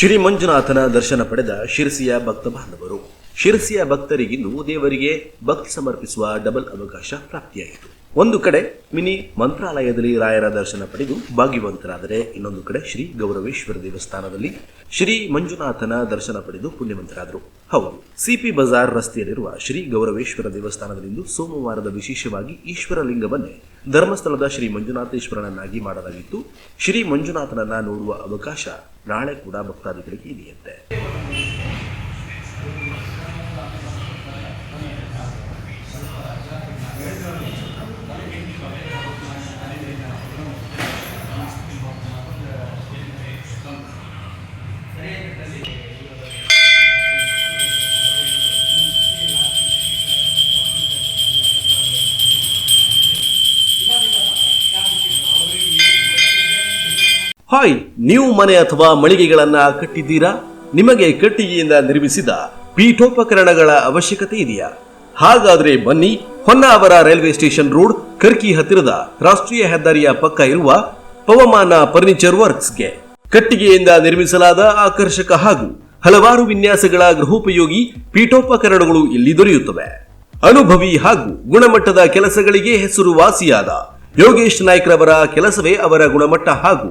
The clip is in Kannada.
ಶ್ರೀ ಮಂಜುನಾಥನ ದರ್ಶನ ಪಡೆದ ಶಿರಸಿಯ ಭಕ್ತ ಬಾಂಧವರು. ಶಿರಸಿಯ ಭಕ್ತರಿಗಿಂದು ದೇವರಿಗೆ ಭಕ್ತಿ ಸಮರ್ಪಿಸುವ ಡಬಲ್ ಅವಕಾಶ ಪ್ರಾಪ್ತಿಯಾಯಿತು. ಒಂದು ಕಡೆ ಮಿನಿ ಮಂತ್ರಾಲಯದಲ್ಲಿ ರಾಯರ ದರ್ಶನ ಪಡೆದು ಭಾಗ್ಯವಂತರಾದರೆ ಇನ್ನೊಂದು ಕಡೆ ಶ್ರೀ ಗೌರವೇಶ್ವರ ದೇವಸ್ಥಾನದಲ್ಲಿ ಶ್ರೀ ಮಂಜುನಾಥನ ದರ್ಶನ ಪಡೆದು ಪುಣ್ಯವಂತರಾದರು. ಹೌದು, ಸಿಪಿ ಬಜಾರ್ ರಸ್ತೆಯಲ್ಲಿರುವ ಶ್ರೀ ಗೌರವೇಶ್ವರ ದೇವಸ್ಥಾನದಲ್ಲಿಂದು ಸೋಮವಾರದ ವಿಶೇಷವಾಗಿ ಈಶ್ವರಲಿಂಗವನ್ನೇ ಧರ್ಮಸ್ಥಳದ ಶ್ರೀ ಮಂಜುನಾಥೇಶ್ವರನನ್ನಾಗಿ ಮಾಡಲಾಗಿತ್ತು. ಶ್ರೀ ಮಂಜುನಾಥನನ್ನ ನೋಡುವ ಅವಕಾಶ ನಾಳೆ ಕೂಡ ಭಕ್ತಾದಿಗಳಿಗೆ ಇದೆಯಂತೆ. ಹಾಯ್, ನೀವು ಮನೆ ಅಥವಾ ಮಳಿಗೆಗಳನ್ನ ಕಟ್ಟಿದ್ದೀರಾ? ನಿಮಗೆ ಕಟ್ಟಿಗೆಯಿಂದ ನಿರ್ಮಿಸಿದ ಪೀಠೋಪಕರಣಗಳ ಅವಶ್ಯಕತೆ ಇದೆಯಾ? ಹಾಗಾದ್ರೆ ಬನ್ನಿ, Honnavar railway station road, Karki ಹತ್ತಿರದ ರಾಷ್ಟ್ರೀಯ ಹೆದ್ದಾರಿಯ ಪಕ್ಕ ಇರುವ ಪವಮಾನ ಫರ್ನಿಚರ್ ವರ್ಕ್ಸ್ಗೆ. ಕಟ್ಟಿಗೆಯಿಂದ ನಿರ್ಮಿಸಲಾದ ಆಕರ್ಷಕ ಹಾಗೂ ಹಲವಾರು ವಿನ್ಯಾಸಗಳ ಗೃಹೋಪಯೋಗಿ ಪೀಠೋಪಕರಣಗಳು ಇಲ್ಲಿ ದೊರೆಯುತ್ತವೆ. ಅನುಭವಿ ಹಾಗೂ ಗುಣಮಟ್ಟದ ಕೆಲಸಗಳಿಗೆ ಹೆಸರುವಾಸಿಯಾದ ಯೋಗೇಶ್ ನಾಯ್ಕ್ರವರ ಕೆಲಸವೇ ಅವರ ಗುಣಮಟ್ಟ ಹಾಗೂ